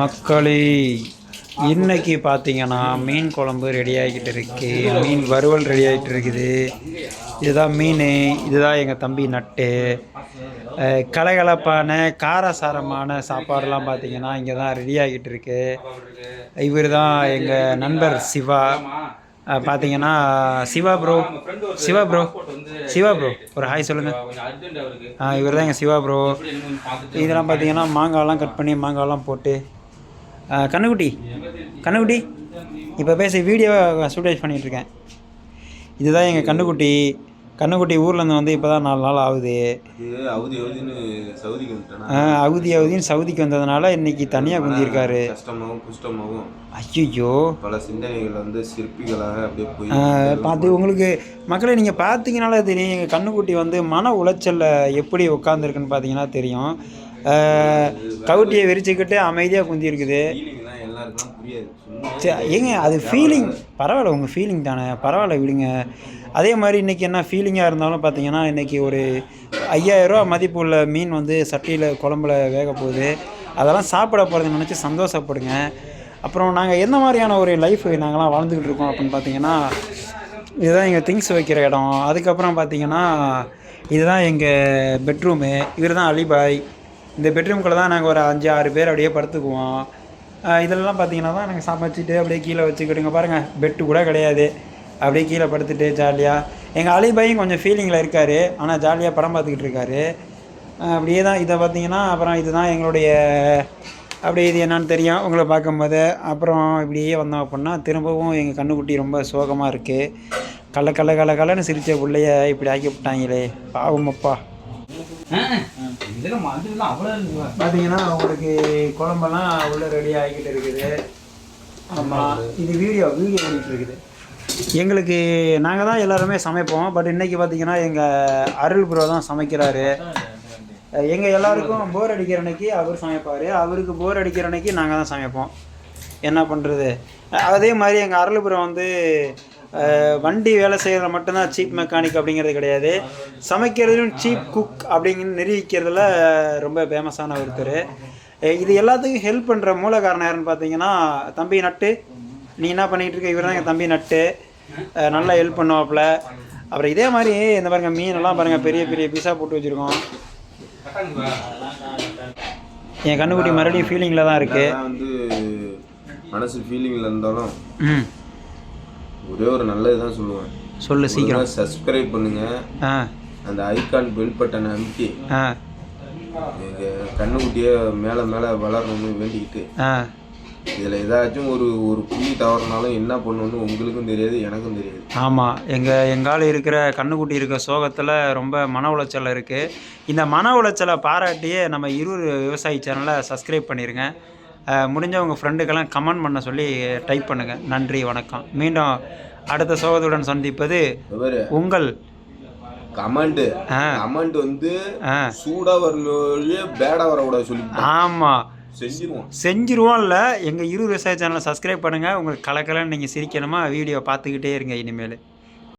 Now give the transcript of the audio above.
மக்களே இன்னைக்கு பார்த்தீங்கன்னா மீன் குழம்பு ரெடி ஆகிக்கிட்டு இருக்கு. மீன் வறுவல் ரெடி ஆகிட்டு இருக்குது. இதுதான் மீன் இதுதான் எங்கள் தம்பி நட்டு. கலகலப்பான காரசாரமான சாப்பாடுலாம் பார்த்தீங்கன்னா இங்கே தான் ரெடி ஆகிட்டு இருக்கு. இவர் தான் எங்கள் நண்பர் சிவா. பார்த்தீங்கன்னா Siva bro Siva bro Siva bro ஒரு ஹாய் சொல்லுங்கள் இவர் தான் எங்கள் சிவா ப்ரோ இதெல்லாம் பார்த்தீங்கன்னா மாங்காய்லாம் கட் பண்ணி மாங்காய்லாம் போட்டு. கண்ணுக்குட்டி. கண்ணுக்குட்டி இப்போ பேசி வீடியோ ஷூட்டேஜ் பண்ணிகிட்ருக்கேன் இதுதான் எங்கள் கண்ணுக்குட்டி. கண்ணுக்குட்டி ஊர்லேருந்து வந்து இப்போ தான் நாலு நாள் ஆகுது. அவதி அவதின்னு சவுதிக்கு வந்துட்டேனா? ஆ, அவுதி அவுதின்னு சவுதிக்கு வந்ததுனால இன்னைக்கு தனியாக குந்திருக்காரு. கஷ்டமாகவும் குஷ்டமாகவும் ஐயோ பல சிந்தனைகள் வந்து சிற்பிகளாக அப்படியே போய் பார்த்து உங்களுக்கு மக்களை நீங்கள் பார்த்தீங்கனாலே தெரியும் எங்கள் கண்ணுக்குட்டி வந்து மன உளைச்சலில் எப்படி உட்காந்துருக்குன்னு பார்த்தீங்கன்னா தெரியும். கவுட்டியை விரிச்சுக்கிட்டு அமைதியாக குந்தி புரியாது. சரி, ஏங்க அது ஃபீலிங் பரவாயில்ல உங்கள் ஃபீலிங் தானே பரவாயில்ல விடுங்க. அதே மாதிரி இன்றைக்கி என்ன ஃபீலிங்காக இருந்தாலும் பார்த்தீங்கன்னா இன்றைக்கி ஒரு ஐயாயிரரூவா மதிப்பு உள்ள மீன் வந்து சட்டியில் குழம்புல வேக போகுது. அதெல்லாம் சாப்பிட போகிறத நினச்சி சந்தோஷப்படுங்க. அப்புறம் நாங்கள் எந்த மாதிரியான ஒரு லைஃப் நாங்களாம் வாழ்ந்துக்கிட்டு இருக்கோம் அப்படின்னு பார்த்தீங்கன்னா இதுதான் எங்கள் திங்ஸ் வைக்கிற இடம். அதுக்கப்புறம் பார்த்தீங்கன்னா இதுதான் எங்கள் பெட்ரூமு இவர் தான் அலிபாய் இந்த பெட்ரூம்குள்ளே தான் நாங்கள் ஒரு அஞ்சு ஆறு பேர் அப்படியே படுத்துக்குவோம். இதெல்லாம் பார்த்தீங்கன்னா தான் நாங்கள் சமைச்சிட்டு அப்படியே கீழே வச்சுக்கிட்டுங்க பாருங்கள் பெட்டு கூட கிடையாது. அப்படியே கீழே படுத்துட்டு ஜாலியாக எங்கள் அலிபாயும் கொஞ்சம் ஃபீலிங்கில் இருக்கார். ஆனால் ஜாலியாக படம் பார்த்துக்கிட்டு இருக்காரு. அப்படியே தான் இதை பார்த்தீங்கன்னா அப்புறம் இதுதான் எங்களுடைய அப்படியே இது என்னன்னு தெரியும் உங்களை பார்க்கும்போது. அப்புறம் இப்படியே வந்தோம் அப்படின்னா திரும்பவும் எங்கள் கண்ணுக்குட்டி ரொம்ப சோகமாக இருக்குது கள்ள கள்ள கள்ள கலன்னு சிரிச்ச பிள்ளைய இப்படி ஆக்கி விட்டாங்களே. பாவமப்பா இதெல்லாம் மதுலாம் அவ்வளோ இருக்குவா பார்த்தீங்கன்னா உங்களுக்கு குழம்பெல்லாம் உள்ள ரெடி ஆகிக்கிட்டு இருக்குது. ஆமாம் இது வீடியோ வீடியோ பண்ணிட்டு இருக்குது. எங்களுக்கு நாங்கள் தான் எல்லாருமே சமைப்போம். பட் இன்னைக்கு பார்த்தீங்கன்னா எங்கள் அருள் ப்ரோ தான் சமைக்கிறாரு. எங்கள் எல்லாருக்கும் போர் அடிக்கிற அன்னைக்கு அவர் சமைப்பார். அவருக்கு போர் அடிக்கிற அன்னைக்கு நாங்கள் தான் சமைப்போம். என்ன பண்ணுறது அதே மாதிரி எங்கள் அருள் ப்ரோ வந்து வண்டி வேலை செய்கிறதுல மட்டும்தான் சீப் மெக்கானிக் அப்படிங்கிறது கிடையாது. சமைக்கிறதுலும் சீப் குக் அப்படிங்கன்னு நிரூபிக்கிறதுல ரொம்ப ஃபேமஸான ஒருத்தர். இது எல்லாத்துக்கும் ஹெல்ப் பண்ணுற மூல காரணம் யாருன்னு பார்த்தீங்கன்னா தம்பி நட்டு. நீ என்ன பண்ணிகிட்டு இருக்க? இவர் தான் எங்கள் தம்பி நட்டு. நல்லா ஹெல்ப் பண்ணுவாப்புல. அப்புறம் இதே மாதிரி இந்த பாருங்க மீனெல்லாம் பாருங்கள் பெரிய பெரிய பீஸாக போட்டு வச்சுருக்கோம். என் கண்ணுக்குட்டி மறுபடியும் ஃபீலிங்கில் தான் இருக்குது மனசு ஃபீலிங்கில் இருந்தாலும் ஒரே ஒரு நல்லது தான் சொல்லுவேன். சொல்லு சீக்கிரம். சப்ஸ்கிரைப் பண்ணுங்க. அந்த ஐகான் பெல் பட்டனை அமைக்கி கண்ணுக்குட்டியே மேலே மேலே வளரணும்னு வேண்டிக்கிட்டு இதில் ஏதாச்சும் ஒரு ஒரு புள்ளி தவறுனாலும் என்ன பண்ணணும்னு உங்களுக்கும் தெரியாது எனக்கும் தெரியாது. ஆமாம் எங்கள் எங்கால இருக்கிற கண்ணுக்குட்டி இருக்க சோகத்தில் ரொம்ப மன உளைச்சல் இருக்குது இந்த மன உளைச்சலை பாராட்டியே நம்ம இருவர் விவசாயி சேனலை சப்ஸ்கிரைப் பண்ணிடுங்க முடிஞ்ச உங்கள் ஃப்ரெண்டுக்கெல்லாம் கமெண்ட் பண்ண சொல்லி டைப் பண்ணுங்கள் நன்றி வணக்கம். மீண்டும் அடுத்த சோகத்துடன் சந்திப்பது உங்கள் கமெண்ட் கமெண்ட் வந்து ஆ. சூடா வரணும்லயே பேடா வரக்கூடாது சொல்லி ஆமாம் செஞ்சிருவோம். செஞ்சிருவோம்ல எங்கள் இரு விவசாய சேனலை சப்ஸ்கிரைப் பண்ணுங்கள் உங்களுக்கு கலக்கலன்னு நீங்கள் சிரிக்கணுமா? வீடியோ பார்த்துக்கிட்டே இருங்க இனிமேல்.